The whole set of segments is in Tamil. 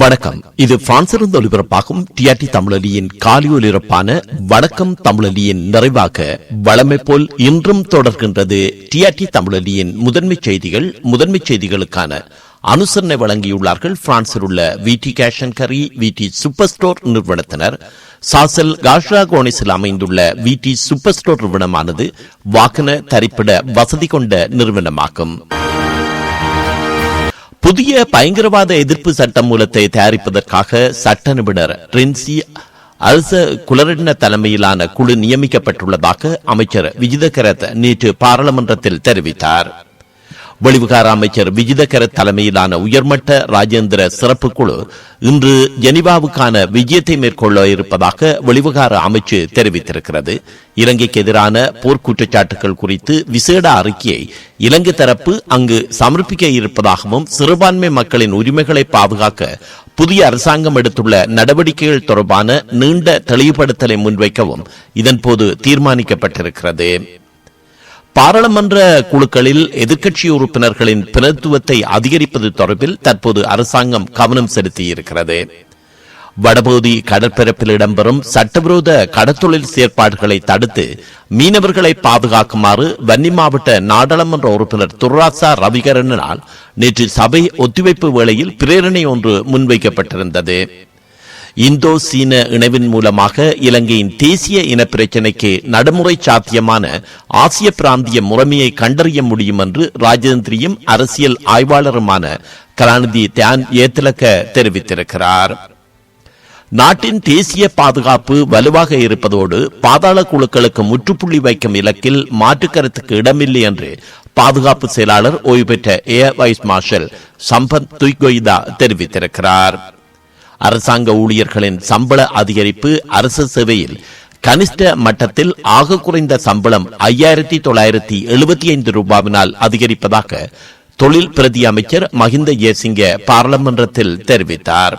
வணக்கம். இது பிரான்சிலிருந்து ஒலிபரப்பாகும் டிஆர்டி தமிழலியின் காலி ஒலிபரப்பான வணக்கம் தமிழலியின் நிறைவாக வளமை போல் இன்றும் தொடர்கின்றது டிஆர்டி தமிழலியின் முதன்மை செய்திகள் முதன்மை செய்திகளுக்கான அனுசரணை வழங்கியுள்ளார்கள். பிரான்சில் உள்ள வி டி கேஷன் கரி வி டி சூப்பர் ஸ்டோர் நிறுவனத்தினர். சாசல் காஷ்ரா கோனிஸில் அமைந்துள்ள வி டி சூப்பர் ஸ்டோர் நிறுவனமானது வாகன தரிப்பிட வசதி கொண்ட நிறுவனமாகும். புதிய பயங்கரவாத எதிர்ப்பு சட்ட மூலத்தை தயாரிப்பதற்காக சட்ட நிபுணர் ரின்சி அரச குலரட்ன தலைமையிலான குழு நியமிக்கப்பட்டுள்ளதாக அமைச்சர் விஜிதகரத் நேற்று பாராளுமன்றத்தில் தெரிவித்தார். வெளிவிகார அமைச்சர் விஜிதகர தலைமையிலான உயர்மட்ட ராஜேந்திர சிறப்பு குழு இன்று ஜெனிவாவுக்கான விஜயத்தை மேற்கொள்ள இருப்பதாக வெளிவிகார அமைச்சு தெரிவித்திருக்கிறது. இலங்கைக்கு எதிரான போர்க்குற்றச்சாட்டுகள் குறித்து விசேட அறிக்கையை இலங்கை தரப்பு அங்கு சமர்ப்பிக்க இருப்பதாகவும் சிறுபான்மை மக்களின் உரிமைகளை பாதுகாக்க புதிய அரசாங்கம் எடுத்துள்ள நடவடிக்கைகள் தொடர்பான நீண்ட தெளிவுபடுத்தலை முன்வைக்கவும் இதன்போது தீர்மானிக்கப்பட்டிருக்கிறது. பாராளுமன்ற குழுக்களில் எதிர்க்கட்சி உறுப்பினர்களின் பிரதித்துவத்தை அதிகரிப்பது தொடர்பில் தற்போது அரசாங்கம் கவனம் செலுத்தியிருக்கிறது. வடபகுதி கடற்பரப்பில் இடம்பெறும் சட்டவிரோத கடத்தொழில் செயற்பாடுகளை தடுத்து மீனவர்களை பாதுகாக்குமாறு வன்னி மாவட்ட நாடாளுமன்ற உறுப்பினர் துர்ராசா ரவிகரனால் நேற்று சபை ஒத்திவைப்பு வேளையில் பிரேரணை ஒன்று முன்வைக்கப்பட்டிருந்தது. இந்தோ சீன இணைவின் மூலமாக இலங்கையின் தேசிய இன பிரச்சினைக்கு நடைமுறை சாத்தியமான ஆசிய பிராந்திய முறைமையை கண்டறிய முடியும் என்று ராஜேந்திரியும் அரசியல் ஆய்வாளருமான கலாநிதி தியான் ஏத்திலக்க தெரிவித்திருக்கிறார். நாட்டின் தேசிய பாதுகாப்பு வலுவாக இருப்பதோடு பாதாள குழுக்களுக்கு முற்றுப்புள்ளி வைக்கும் இலக்கில் மாற்று கருத்துக்கு இடமில்லை என்று பாதுகாப்பு செயலாளர் ஓய்வு பெற்ற air vice marshal Sampath Thuyacontha தெரிவித்திருக்கிறார். அரசாங்க ஊழியர்களின் சம்பள அதிகரிப்பு அரசு சேவையில் கனிஷ்ட மட்டத்தில் ஆக குறைந்த சம்பளம் ஐயாயிரத்தி தொள்ளாயிரத்தி எழுபத்தி ஐந்து ரூபாவினால் அதிகரிப்பதாக தொழில் பிரதி அமைச்சர் மஹிந்த ஜெயசிங்க பாராளுமன்றத்தில் தெரிவித்தார்.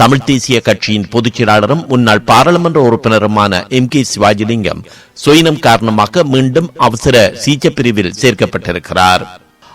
தமிழ் தேசிய கட்சியின் பொதுச் செயலாளரும் முன்னாள் பாராளுமன்ற உறுப்பினருமான எம் கே சிவாஜிலிங்கம் சுயினம் காரணமாக மீண்டும் அவசர சீச்ச பிரிவில் சேர்க்கப்பட்டிருக்கிறார்.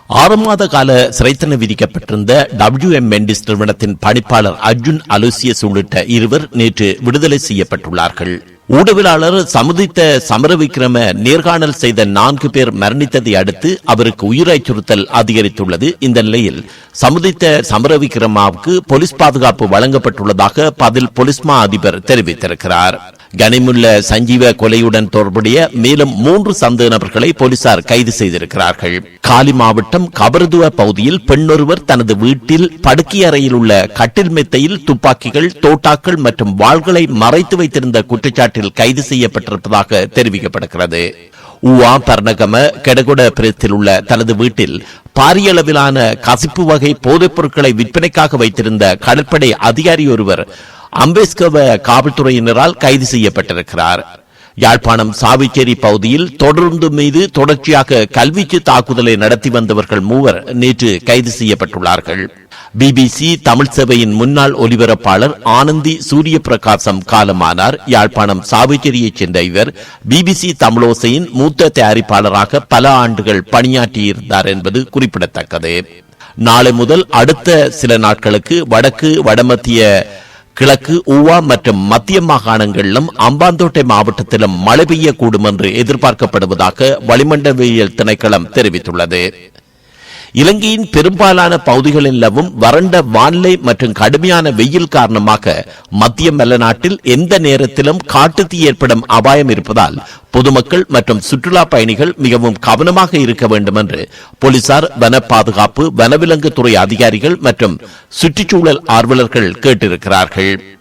ஆறு மாத கால சிறைத்தன விதிக்கப்பட்டிருந்த டபிள்யூ எம் மெண்டிஸ் நிறுவனத்தின் பணிப்பாளர் அர்ஜுன் அலோசியஸ் உள்ளிட்ட இருவர் நேற்று விடுதலை செய்யப்பட்டுள்ளார்கள். ஊடகவியலாளர் சமுதித்த சமரவிக்ரம நேர்காணல் செய்த நான்கு பேர் மரணித்ததை அடுத்து அவருக்கு உயிர் அச்சுறுத்தல் அதிகரித்துள்ளது. இந்த நிலையில் சமுதித்த சமரவிக்ரமாவுக்கு போலீஸ் பாதுகாப்பு வழங்கப்பட்டுள்ளதாக பதில் போலீஸ் மா அதிபர் தெரிவித்திருக்கிறார். கனிமுள்ள சஞ்சீவ கொலையுடன் தொடர்புடைய மேலும் மூன்று சந்தேக நபர்களை போலீசார் கைது செய்திருக்கிறார்கள். காலி மாவட்டம் கபரதுவ பகுதியில் பெண்ணொருவர் தனது வீட்டில் படுக்கை அறையில் உள்ள கட்டில் மெத்தையில் துப்பாக்கிகள் தோட்டாக்கள் மற்றும் வாள்களை மறைத்து வைத்திருந்த குற்றச்சாட்டு நாட்டில் கைது செய்யப்பட்டிருப்பதாக தெரிவிக்கப்படுகிறது. உவா பர்ணகம கெடகுட பிரத்தில் உள்ள தனது வீட்டில் பாரிய அளவிலான கசிப்பு வகை போதைப் பொருட்களை விற்பனைக்காக வைத்திருந்த கடற்படை அதிகாரி ஒருவர் அம்பேஸ்கவ காவல்துறையினரால் கைது செய்யப்பட்டிருக்கிறார். யாழ்ப்பாணம் சாவிச்சேரி பகுதியில் தொடர்ந்து மீது தொடர்ச்சியாக கல்வீச்சு தாக்குதலை நடத்தி வந்தவர்கள் மூவர் நேற்று கைது செய்யப்பட்டுள்ளார்கள். பிபிசி தமிழ் சபையின் முன்னாள் ஒலிபரப்பாளர் ஆனந்தி சூரிய பிரகாசம் காலமானார். யாழ்ப்பாணம் சாவுச்சேரியைச் சேர்ந்த இவர் பிபிசி தமிழோசையின் மூத்த தயாரிப்பாளராக பல ஆண்டுகள் பணியாற்றியிருந்தார் என்பது குறிப்பிடத்தக்கது. நாளை முதல் அடுத்த சில நாட்களுக்கு வடக்கு வடமத்திய கிழக்கு ஊவா மற்றும் மத்திய மாகாணங்களிலும் அம்பாந்தோட்டை மாவட்டத்திலும் மழை பெய்யக்கூடும் என்று எதிர்பார்க்கப்படுவதாக வளிமண்டலவியல் திணைக்களம் தெரிவித்துள்ளது. இலங்கையின் பெரும்பாலான பகுதிகளில் நிலவும் வறண்ட வானிலை மற்றும் கடுமையான வெயில் காரணமாக மத்திய நாட்டில் எந்த நேரத்திலும் காட்டுத்தீ ஏற்படும் அபாயம் இருப்பதால் பொதுமக்கள் மற்றும் சுற்றுலா பயணிகள் மிகவும் கவனமாக இருக்க வேண்டும் என்று போலீசார் வன பாதுகாப்பு வனவிலங்கு துறை அதிகாரிகள் மற்றும் சுற்றுச்சூழல் ஆர்வலர்கள் கேட்டிருக்கிறார்கள்.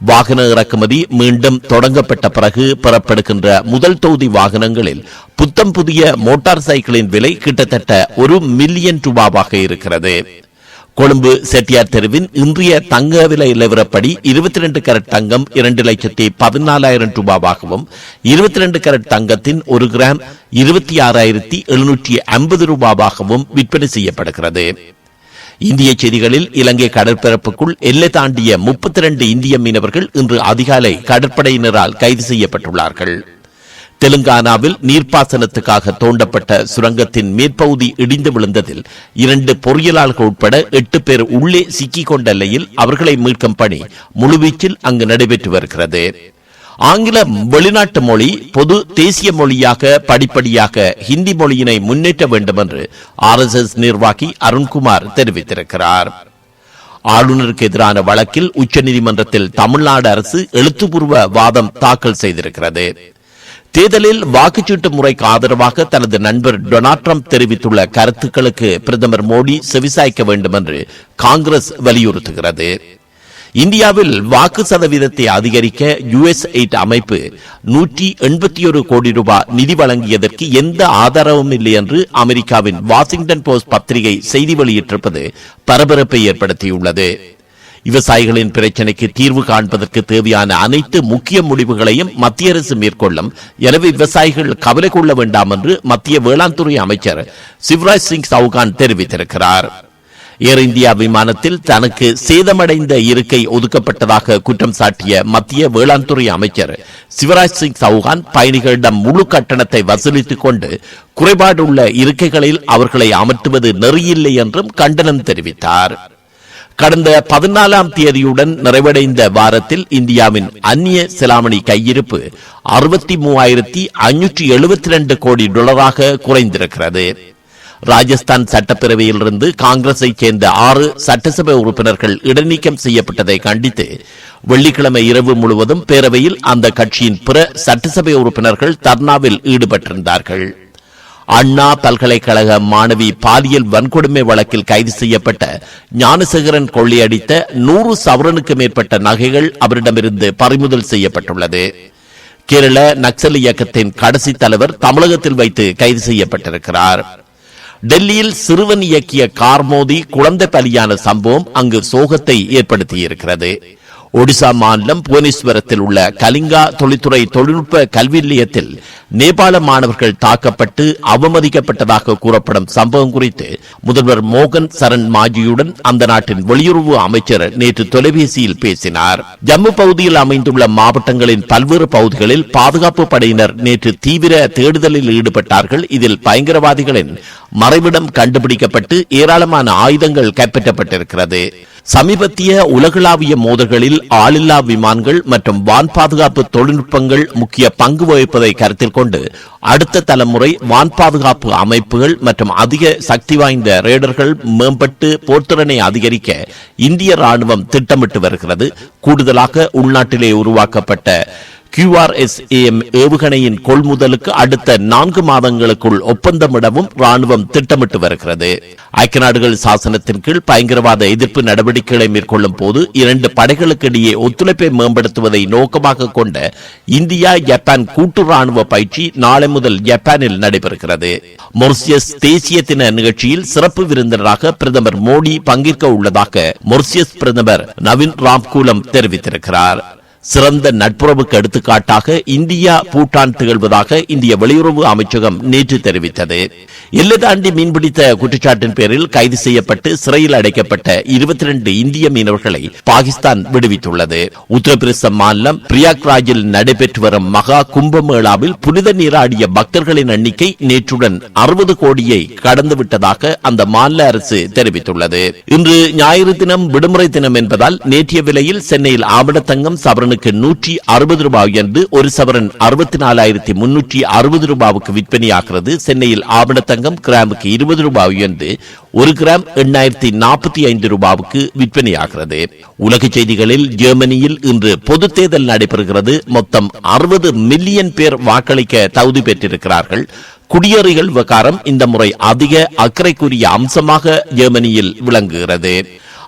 வாகன இறக்குமதி மீண்டும் தொடங்கப்பட்ட பிறகு பெறப்படுகின்ற முதல் தொகுதி வாகனங்களில் புத்தம் புதிய மோட்டார் சைக்கிளின் விலை கிட்டத்தட்ட ஒரு மில்லியன் ரூபாவாக இருக்கிறது. கொழும்பு செட்டியார் தெருவின் இன்றைய தங்க விலை நிலவரப்படி இருபத்தி ரெண்டு கரட் தங்கம் இரண்டு லட்சத்தி பதினாலாயிரம் ரூபாவாகவும் இருபத்தி ரெண்டு கரட் தங்கத்தின் ஒரு கிராம் இருபத்தி ஆறாயிரத்தி எழுநூற்றி ஐம்பது ரூபாவாகவும் விற்பனை செய்யப்படுகிறது. இந்திய செய்திகளில் இலங்கை கடற்பரப்புக்குள் எல்லை தாண்டிய முப்பத்தி ரெண்டு இந்திய மீனவர்கள் இன்று அதிகாலை கடற்படையினரால் கைது செய்யப்பட்டுள்ளார்கள். தெலுங்கானாவில் நீர்ப்பாசனத்துக்காக தோண்டப்பட்ட சுரங்கத்தின் மேற்பகுதி இடிந்து விழுந்ததில் இரண்டு பொறியியலாளர்கள் உட்பட எட்டு பேர் உள்ளே சிக்கிக் கொண்ட நிலையில் அவர்களை மீட்கும் பணி முழுவீச்சில் அங்கு நடைபெற்று வருகிறது. ஆங்கில வெளிநாட்டு மொழி பொது தேசிய மொழியாக படிப்படியாக ஹிந்தி மொழியினை முன்னேற்ற வேண்டும் என்று ஆர் எஸ் எஸ் நிர்வாகி அருண்குமார் தெரிவித்திருக்கிறார். ஆளுநருக்கு எதிரான வழக்கில் உச்சநீதிமன்றத்தில் தமிழ்நாடு அரசு எழுத்துப்பூர்வ வாதம் தாக்கல் செய்திருக்கிறது. தேர்தலில் வாக்குச்சீட்டு முறைக்கு ஆதரவாக தனது நண்பர் டொனால்ட் ட்ரம்ப் தெரிவித்துள்ள கருத்துக்களுக்கு பிரதமர் மோடி செவிசாய்க்க வேண்டும் என்று காங்கிரஸ் வலியுறுத்துகிறது. இந்தியாவில் வாக்கு சதவீதத்தை அதிகரிக்க யுஎஸ் எயிட் அமைப்பு நூற்றி எண்பத்தி ஒரு கோடி ரூபாய் நிதி வழங்கியதற்கு எந்த ஆதாரமும் இல்லை என்று அமெரிக்காவின் வாஷிங்டன் போஸ்ட் பத்திரிகை செய்தி வெளியிட்டிருப்பது பரபரப்பை ஏற்படுத்தியுள்ளது. விவசாயிகளின் பிரச்சனைக்கு தீர்வு காண்பதற்கு தேவையான அனைத்து முக்கிய முடிவுகளையும் மத்திய அரசு மேற்கொள்ளும். எனவே விவசாயிகள் கவலை கொள்ள வேண்டாம் என்று மத்திய வேளாண் துறை அமைச்சர் சிவராஜ் சிங் சவுகான் தெரிவித்திருக்கிறார். ஏர் இந்தியா விமானத்தில் தனக்கு சேதமடைந்த இருக்கை ஒதுக்கப்பட்டதாக குற்றம் சாட்டிய மத்திய வேளாண் துறை அமைச்சர் சிவராஜ் சிங் சௌஹான் பயணிகளிடம் முழு கட்டணத்தை வசூலித்துக் கொண்டு குறைபாடுள்ள இருக்கைகளில் அவர்களை அமர்த்துவது நெறியில்லை என்றும் கண்டனம் தெரிவித்தார். கடந்த பதினாலாம் தேதியுடன் நிறைவடைந்த வாரத்தில் இந்தியாவின் அந்நிய செலாவணி கையிருப்பு அறுபத்தி மூவாயிரத்தி ஐநூற்றி எழுபத்தி ரெண்டு கோடி டாலராக குறைந்திருக்கிறது. ராஜஸ்தான் சட்டப்பேரவையிலிருந்து காங்கிரஸை சேர்ந்த ஆறு சட்டசபை உறுப்பினர்கள் இடைநீக்கம் செய்யப்பட்டதை கண்டித்து வெள்ளிக்கிழமை இரவு முழுவதும் பேரவையில் அந்த கட்சியின் பிற சட்டசபை உறுப்பினர்கள் தர்ணாவில் ஈடுபட்டிருந்தார்கள். அண்ணா பல்கலைக்கழக மாணவி பாலியல் வன்கொடுமை வழக்கில் கைது செய்யப்பட்ட ஞானசேகரன் கொள்ளையடித்த நூறு சவரனுக்கு மேற்பட்ட நகைகள் அவரிடமிருந்து பறிமுதல் செய்யப்பட்டுள்ளது. கேரள நக்சல் இயக்கத்தின் கடைசி தலைவர் தமிழகத்தில் வைத்து கைது செய்யப்பட்டிருக்கிறார். டெல்லியில் சிறுவன் இயக்கிய கார் மோதி குழந்தை பலியான சம்பவம் அங்கு சோகத்தை ஏற்படுத்தியிருக்கிறது. ஒடிசா மாநிலம் புவனேஸ்வரத்தில் உள்ள கலிங்கா தொழில்துறை தொழில்நுட்ப கல்வி நிலையத்தில் நேபாள மாணவர்கள் தாக்கப்பட்டு அவமதிக்கப்பட்டதாக கூறப்படும் சம்பவம் குறித்து முதல்வர் மோகன் சரண் மாஜியுடன் அந்த நாட்டின் வெளியுறவு அமைச்சர் நேற்று தொலைபேசியில் பேசினார். ஜம்மு பகுதியில் அமைந்துள்ள மாவட்டங்களின் பல்வேறு பகுதிகளில் பாதுகாப்பு படையினர் நேற்று தீவிர தேடுதலில் ஈடுபட்டார்கள். இதில் பயங்கரவாதிகளின் மறைவிடம் கண்டுபிடிக்கப்பட்டு ஏராளமான ஆயுதங்கள் கைப்பற்றப்பட்டிருக்கிறது. சமீபத்திய உலகளாவிய மோதல்களில் ஆளில்லா விமானங்கள் மற்றும் வான் பாதுகாப்பு தொழில்நுட்பங்கள் முக்கிய பங்கு வகிப்பதை கருத்தில் கொண்டு அடுத்த தலைமுறை வான் பாதுகாப்பு அமைப்புகள் மற்றும் அதிக சக்தி வாய்ந்த ரேடர்கள் மேம்பட்டு போர்த்திறனை அதிகரிக்க இந்திய ராணுவம் திட்டமிட்டு வருகிறது. கூடுதலாக உள்நாட்டிலே உருவாக்கப்பட்ட கியூஆர்எஸ்ஏஎம் ஏவுகணையின் கொள்முதலுக்கு அடுத்த நான்கு மாதங்களுக்குள் ஒப்பந்தமிடவும் ராணுவம் திட்டமிட்டு வருகிறது. ஐக்கிய நாடுகள் சாசனத்தின் கீழ் பயங்கரவாத எதிர்ப்பு நடவடிக்கைகளை மேற்கொள்ளும் போது இரண்டு படைகளுக்கு இடையே ஒத்துழைப்பை மேம்படுத்துவதை நோக்கமாக கொண்ட இந்தியா ஜப்பான் கூட்டு ராணுவ பயிற்சி நாளை முதல் ஜப்பானில் நடைபெறுகிறது. மொரிசியஸ் தேசிய தின நிகழ்ச்சியில் சிறப்பு விருந்தினராக பிரதமர் மோடி பங்கேற்க உள்ளதாக மொரிசியஸ் பிரதமர் நவீன் ராம்கூலம் தெரிவித்திருக்கிறார். சிறந்த நட்புறவுக்கு எடுத்துக்காட்டாக இந்தியா பூட்டான் திகழ்வதாக இந்திய வெளியுறவு அமைச்சகம் நேற்று தெரிவித்தது. எல்லை தாண்டி மீன்பிடித்த குற்றச்சாட்டின் பேரில் கைது செய்யப்பட்டு சிறையில் அடைக்கப்பட்ட இருபத்தி ரெண்டு இந்திய மீனவர்களை பாகிஸ்தான் விடுவித்துள்ளது. உத்தரப்பிரதேச மாநிலம் பிரியாக்ராஜில் நடைபெற்று வரும் மகா கும்பமேளாவில் புனித நீராடிய பக்தர்களின் எண்ணிக்கை நேற்றுடன் அறுபது கோடியை கடந்துவிட்டதாக அந்த மாநில அரசு தெரிவித்துள்ளது. இன்று ஞாயிறு தினம் விடுமுறை தினம் என்பதால் நேற்றைய விலையில் சென்னையில் ஆபணத்தங்கம் சவரனுக்கு நூற்றி அறுபது ரூபாய் என்று ஒரு சவரன் அறுபத்தி நாலாயிரத்தி முன்னூற்றி அறுபது ரூபாவுக்கு விற்பனையாகிறது. சென்னையில் ஆபணத்தங்கம் கிராமுக்கு இருபது ரூபாய் என்று ஒரு கிராம் எண்ணாயிரத்தி நாற்பத்தி ஐந்து ரூபாவுக்கு விற்பனையாகிறது. உலக செய்திகளில் ஜெர்மனியில் இன்று பொது தேர்தல் நடைபெறுகிறது. மொத்தம் அறுபது மில்லியன் பேர் வாக்களிக்க தகுதி பெற்றிருக்கிறார்கள். குடியேறிகள் விவகாரம் இந்த முறை அதிக அக்கறைக்குரிய அம்சமாக ஜெர்மனியில் விளங்குகிறது.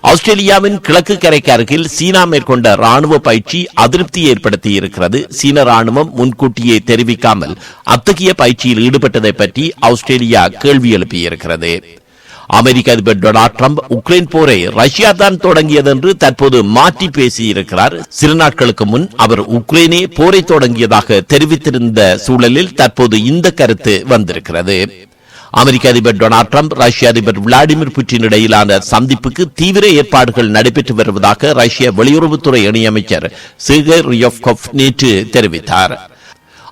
ஆஸ்திரேலியாவின் கிழக்கு கரைக்கு அருகில் சீனா மேற்கொண்ட ராணுவ பயிற்சி அதிருப்தி ஏற்படுத்தி இருக்கிறது சீன ராணுவம் முன்கூட்டியே தெரிவிக்காமல் அத்தகைய பயிற்சியில் ஈடுபட்டதை பற்றி ஆஸ்திரேலியா கேள்வி எழுப்பியிருக்கிறது. அமெரிக்க அதிபர் டொனால்ட் ட்ரம்ப் உக்ரைன் போரை ரஷ்யா தான் தொடங்கியது என்று தற்போது மாற்றி பேசியிருக்கிறார். சில நாட்களுக்கு முன் அவர் உக்ரைனே போரை தொடங்கியதாக தெரிவித்திருந்த சூழலில் தற்போது இந்த கருத்து வந்திருக்கிறது. அமெரிக்க அதிபர் டொனால்ட் ட்ரம்ப் ரஷ்ய அதிபர் விளாடிமிர் புட்டின் இடையிலான சந்திப்புக்கு தீவிர ஏற்பாடுகள் நடைபெற்று வருவதாக ரஷ்ய வெளியுறவுத்துறை இணையமைச்சர் சிகர் ரியோவ்கோவ் நேற்று தெரிவித்தார்.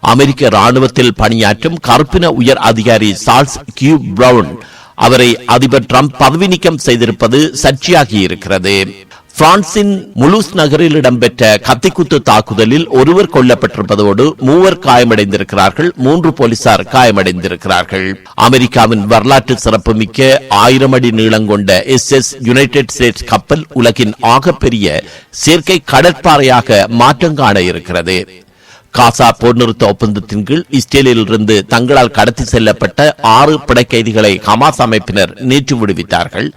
அமெரிக்க ராணுவத்தில் பணியாற்றும் கருப்பின உயர் அதிகாரி சார்ஸ் கியூ பிரவுன் அவரை அதிபர் ட்ரம்ப் பதவி நீக்கம் செய்திருப்பது சர்ச்சையாகி இருக்கிறது பிரான்சின் முலூஸ் நகரில் இடம்பெற்ற கத்திக்குத்து தாக்குதலில் ஒருவர் கொல்லப்பட்டிருப்பதோடு மூவர் காயமடைந்திருக்கிறார்கள் மூன்று போலீசார் காயமடைந்திருக்கிறார்கள். அமெரிக்காவின் வரலாற்று சிறப்புமிக்க ஆயிரம் அடி நீளம் கொண்ட எஸ் எஸ் யுனைடெட் ஸ்டேட்ஸ் கப்பல் உலகின் ஆகப்பெரிய செயற்கை கடற்பாறையாக மாற்றம் காண இருக்கிறது. காசா போர் நிறுத்த ஒப்பந்தத்தின் கீழ் இஸ்ரேலில் இருந்து தங்களால் கடத்தி செல்லப்பட்ட ஆறு படைக்கைதிகளை ஹமாஸ் அமைப்பினர் நேற்று விடுவித்தார்கள்.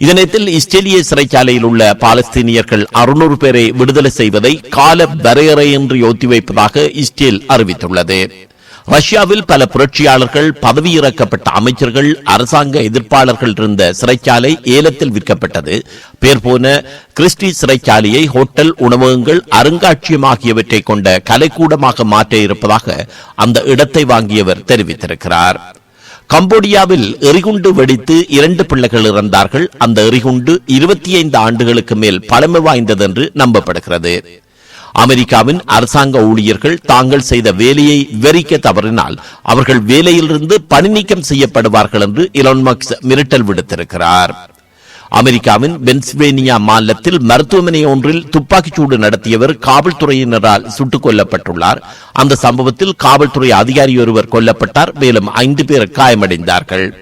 இதனத்தில் இஸ்ரேலிய சிறைச்சாலையில் உள்ள பாலஸ்தீனியர்கள் அறுநூறு பேரை விடுதலை செய்வதை கால வரையறையின்றி ஒத்திவைப்பதாக இஸ்ரேல் அறிவித்துள்ளது. ரஷ்யாவில் பல புரட்சியாளர்கள் பதவியிறக்கப்பட்ட அமைச்சர்கள் அரசாங்க எதிர்ப்பாளர்கள் இருந்த சிறைச்சாலை ஏலத்தில் விற்கப்பட்டது. பேர் போன கிறிஸ்டி சிறைச்சாலையை ஹோட்டல் உணவகங்கள் அருங்காட்சியம் ஆகியவற்றை கொண்ட கலைக்கூடமாக மாற்ற இருப்பதாக அந்த இடத்தை வாங்கியவர் தெரிவித்திருக்கிறார். கம்போடியாவில் எரிகுண்டு வெடித்து இரண்டு பிள்ளைகள் இறந்தார்கள். அந்த எரிகுண்டு இருபத்தி ஐந்து ஆண்டுகளுக்கு மேல் பழமை வாய்ந்தது என்று நம்பப்படுகிறது. அமெரிக்காவின் அரசாங்க ஊழியர்கள் தாங்கள் செய்த வேலையை விவரிக்க தவறினால் அவர்கள் வேலையிலிருந்து பணி நீக்கம் செய்யப்படுவார்கள் என்று இலான் மக்ஸ் மிரட்டல் விடுத்திருக்கிறார். அமெரிக்காவின் பென்சில்வேனியா மாநிலத்தில் மருத்துவமனை ஒன்றில் துப்பாக்கிச்சூடு நடத்தியவர் காவல்துறையினரால் சுட்டுக் கொல்லப்பட்டுள்ளார். அந்த சம்பவத்தில் காவல்துறை அதிகாரி ஒருவர் கொல்லப்பட்டார். மேலும் ஐந்து பேர் காயமடைந்தார்கள்.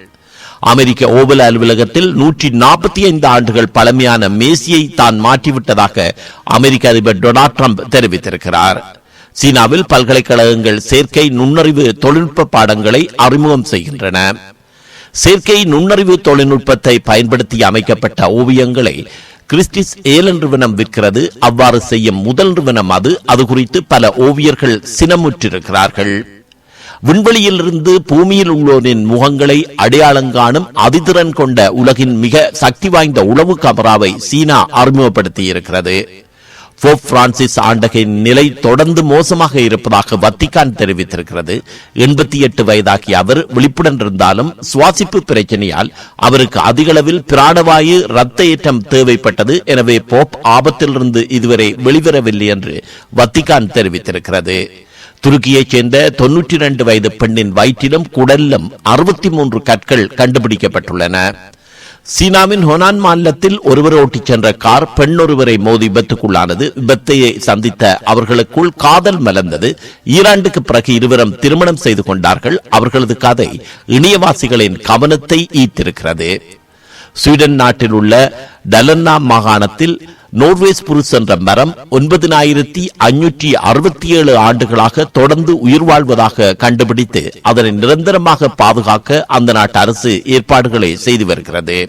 அமெரிக்க ஓவல் அலுவலகத்தில் நூற்றி நாற்பத்தி ஐந்து ஆண்டுகள் பழமையான மேசியை தான் மாற்றிவிட்டதாக அமெரிக்க அதிபர் டொனால்ட் ட்ரம்ப் தெரிவித்திருக்கிறார். சீனாவில் பல்கலைக்கழகங்கள் செயற்கை நுண்ணறிவு தொழில்நுட்ப பாடங்களை அறிமுகம் செய்கின்றன. செயற்கை நுண்ணறிவு தொழில்நுட்பத்தை பயன்படுத்தி அமைக்கப்பட்ட ஓவியங்களை கிறிஸ்டிஸ் ஏலன் நிறுவனம் விற்கிறது. அவ்வாறு செய்யும் முதல் நிறுவனம் அது. அது குறித்து பல ஓவியர்கள் சினமுற்றிருக்கிறார்கள். விண்வெளியிலிருந்து பூமியில் உள்ளோரின் முகங்களை அடையாளங்காணும் அதிதிறன் கொண்ட உலகின் மிக சக்தி வாய்ந்த உளவு கமராவை சீனா அறிமுகப்படுத்தி இருக்கிறது போப் பிரான்சிஸ் ஆண்டகையின் நிலை தொடர்ந்து மோசமாக இருப்பதாக வத்திகான் தெரிவித்திருக்கிறது. எண்பத்தி எட்டு வயதாகிய அவர் விழிப்புடன் இருந்தாலும் சுவாசிப்பு பிரச்சனையால் அவருக்கு அதிகளவில் பிராணவாயு ரத்த ஏற்றம் தேவைப்பட்டது. எனவே போப் ஆபத்திலிருந்து இதுவரை வெளிவரவில்லை என்று வத்திகான் தெரிவித்திருக்கிறது. துருக்கியைச் சேர்ந்த தொன்னூற்றி இரண்டு வயது பெண்ணின் வயிற்றிலும் குடலிலும் அறுபத்தி மூன்று கற்கள் கண்டுபிடிக்கப்பட்டுள்ளன. சீனாவின் ஹொனான் மாநிலத்தில் ஒருவர் ஓட்டிச் சென்ற கார் பெண் ஒருவரை மோதி விபத்துக்குள்ளானது. விபத்தையை சந்தித்த அவர்களுக்குள் காதல் மலர்ந்தது. ஈராண்டுக்கு பிறகு இருவரும் திருமணம் செய்து கொண்டார்கள். அவர்களது கதை இணையவாசிகளின் கவனத்தை ஈர்த்திருக்கிறது. ஸ்வீடன் நாட்டில் உள்ள டலன்னா மாகாணத்தில் நோர்வேஸ் புருஸ் என்ற மரம் ஒன்பதினாயிரத்தி அஞ்சூற்றி அறுபத்தி ஏழு ஆண்டுகளாக தொடர்ந்து உயிர் வாழ்வதாக கண்டுபிடித்து அதனை நிரந்தரமாக பாதுகாக்க அந்த நாட்டு அரசு ஏற்பாடுகளை செய்து வருகிறது.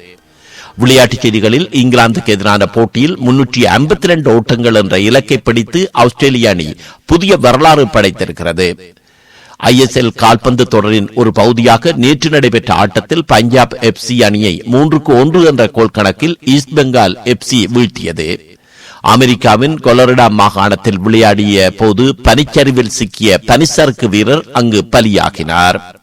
விளையாட்டுச் செய்திகளில் இங்கிலாந்துக்கு எதிரான போட்டியில் முன்னூற்றி ஐம்பத்தி இரண்டு ஓட்டங்கள் என்ற இலக்கை பிடித்து ஆஸ்திரேலிய அணி புதிய வரலாறு படைத்திருக்கிறது. ஐஎஸ்எல் கால்பந்து தொடரின் ஒரு பகுதியாக நேற்று நடைபெற்ற ஆட்டத்தில் பஞ்சாப் எஃப்சி அணியை மூன்றுக்கு ஒன்று என்ற கோல் கணக்கில் ஈஸ்ட் பெங்கால் எஃப்சி வீழ்த்தியது. அமெரிக்காவின் கொலரடா மாகாணத்தில் விளையாடிய போது பனிச்சரிவில் சிக்கிய பனிசறுக்கு வீரர் அங்கு பலியாகினார்.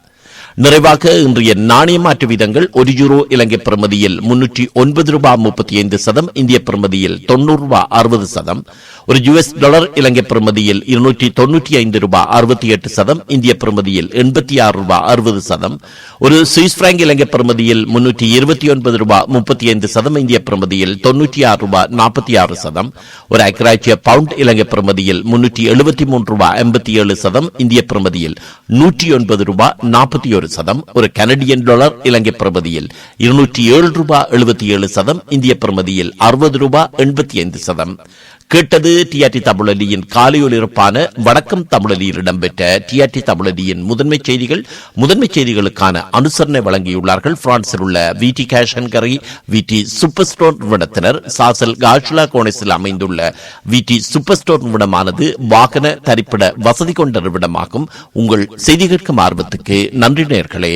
நிறைவாக இன்றைய நாணய மாற்று வீதங்கள் ஒரு யூரோ இலங்கை பிரமதியில் முன்னூற்றி ஒன்பது ரூபாய் முப்பத்தி ஐந்து சதம் இந்திய பிரமதியில் தொண்ணூறு ரூபாய் அறுபது சதம் ஒரு யுஎஸ் டாலர் இலங்கை பிரமதியில் இருநூற்றி தொன்னூற்றி ஐந்து ரூபாய் அறுபத்தி எட்டு சதம் இந்திய பிரமதியில் எண்பத்தி ஆறு ரூபாய் அறுபது சதம் ஒரு சுவிஸ் பிராங்க் இலங்கை பிரமதியில் முன்னூற்றி இருபத்தி ஒன்பது ரூபாய் முப்பத்தி ஐந்து சதம் இந்திய பிரமதியில் தொன்னூற்றி ஆறு ரூபாய் நாற்பத்தி ஆறு சதம் ஒரு அக்ராச்சிய பவுண்ட் இலங்கை பிரமதியில் முன்னூற்றி எழுபத்தி மூன்று ரூபாய் எண்பத்தி ஏழு சதம் இந்திய பிரமதியில் நூற்றி ஒன்பது ரூபாய் நாற்பத்தி ஒரு சதம் ஒரு கனடியன் டாலர் இலங்கை பிரமதியில். இருநூற்றி ஏழு ரூபாய் எழுபத்தி ஏழு சதம் இந்திய பிரமதியில். அறுபது ரூபாய் எண்பத்தி ஐந்து சதம். கேட்டது டிஆர்டி தமிழலியின் காலையொலிருப்பான வணக்கம் தமிழலியில் இடம்பெற்ற டிஆர்டி தமிழலியின் முதன்மை செய்திகள் முதன்மை செய்திகளுக்கான அனுசரணை வழங்கியுள்ளார்கள். பிரான்சில் உள்ள வீடி கேஷன்கரி வீ டி சூப்பர் ஸ்டோர் நிறுவனத்தினர் சாசல் காஷ்லா கோணேசில் அமைந்துள்ள விடி சூப்பர் ஸ்டோர் நிறுவனமானது வாகன தரிப்பிட வசதி கொண்ட நிறுவனமாகும். உங்கள் செய்தி கேட்கும் ஆர்வத்துக்கு நன்றி நேர்களே.